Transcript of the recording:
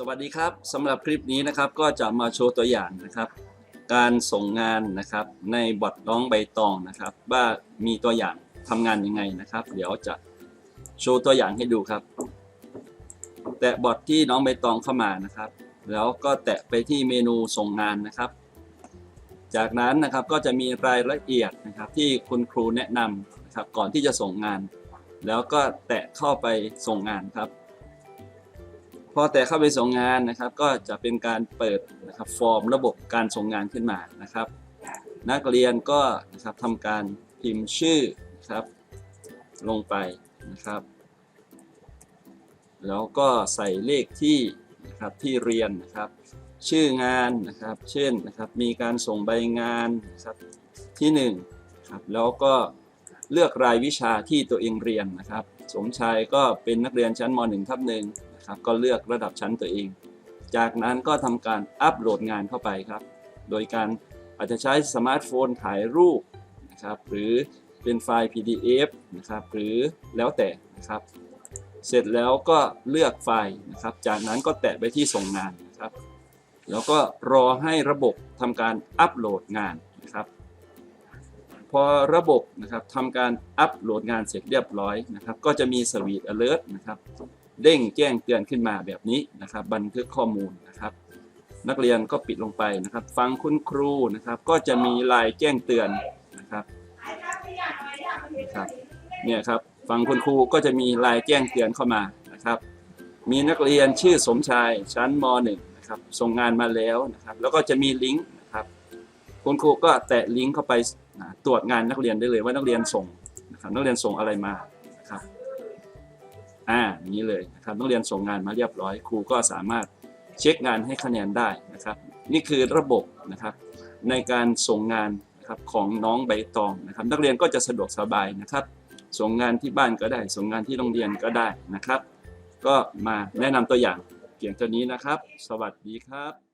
สวัสดีครับสำหรับคลิปนี้นะครับก็จะมาโชว์ตัวอย่างนะครับ การส่งงานนะครับในบอทน้องใบตองนะครับ ว่ามีตัวอย่างทำงานยังไงนะครับ เดี๋ยวจะโชว์ตัวอย่างให้ดูครับ แตะบอทที่น้องใบตองเข้ามานะครับ แล้วก็แตะไปที่เมนูส่งงานนะครับ จากนั้นนะครับก็จะมีรายละเอียดนะครับที่คุณครูแนะนำนะครับก่อนที่จะส่งงาน แล้วก็แตะเข้าไปส่งงานครับ พอแตะเข้าไปส่งงานนะครับ ก็จะเป็นการเปิดนะครับฟอร์มระบบการส่งงานขึ้นมานะครับ นักเรียนก็นะครับทำการพิมพ์ชื่อนะครับ ลงไปนะครับ แล้วก็ใส่เลขที่นะครับที่เรียนนะครับ ชื่องานนะครับ เช่นนะครับมีการส่งใบงานนะครับที่1นงครับแล้วก็ เลือกรายวิชาที่ตัวเองเรียนนะครับ สมชายก็เป็นนักเรียนชั้นม .1 ทับหนึ่งนะครับก็เลือกระดับชั้นตัวเอง จากนั้นก็ทำการอัปโหลดงานเข้าไปครับ โดยการอาจจะใช้สมาร์ทโฟนถ่ายรูปนะครับหรือเป็นไฟล์ PDF นะครับหรือแล้วแต่นะครับ เสร็จแล้วก็เลือกไฟล์นะครับ จากนั้นก็แตะไปที่ส่งงานนะครับ แล้วก็รอให้ระบบทำการอัปโหลดงานนะครับ พอระบบนะครับทำการอัปโหลดงานเสร็จเรียบร้อยนะครับ ก็จะมีสวีท alert นะครับเด้งแจ้งเตือนขึ้นมาแบบนี้นะครับ บันทึกข้อมูลนะครับ นักเรียนก็ปิดลงไปนะครับ ฟังคุณครูนะครับ ก็จะมีลายแจ้งเตือนนะครับนะครับเนี่ยครับฟังคุณครูก็จะมีลายแจ้งเตือนเข้ามานะครับ มีนักเรียนชื่อสมชายชั้นม .1 นะครับส่งงานมาแล้วนะครับ แล้วก็จะมีลิงก์ คุณครูก็แตะลิงก์เข้าไปตรวจงานนักเรียนได้เลยว่านักเรียนส่งนะครับนักเรียนส่งอะไรมานะครับอ่าอย่างนี้เลยนะครับนักเรียนส่งงานมาเรียบร้อยครูก็สามารถเช็คงานให้คะแนนได้นะครับ นี่คือระบบนะครับในการส่งงานนะครับของน้องใบตองนะครับ นักเรียนก็จะสะดวกสบายนะครับ ส่งงานที่บ้านก็ได้ ส่งงานที่โรงเรียนก็ได้นะครับ ก็มาแนะนำตัวอย่างเพียงเท่านี้นะครับ สวัสดีครับ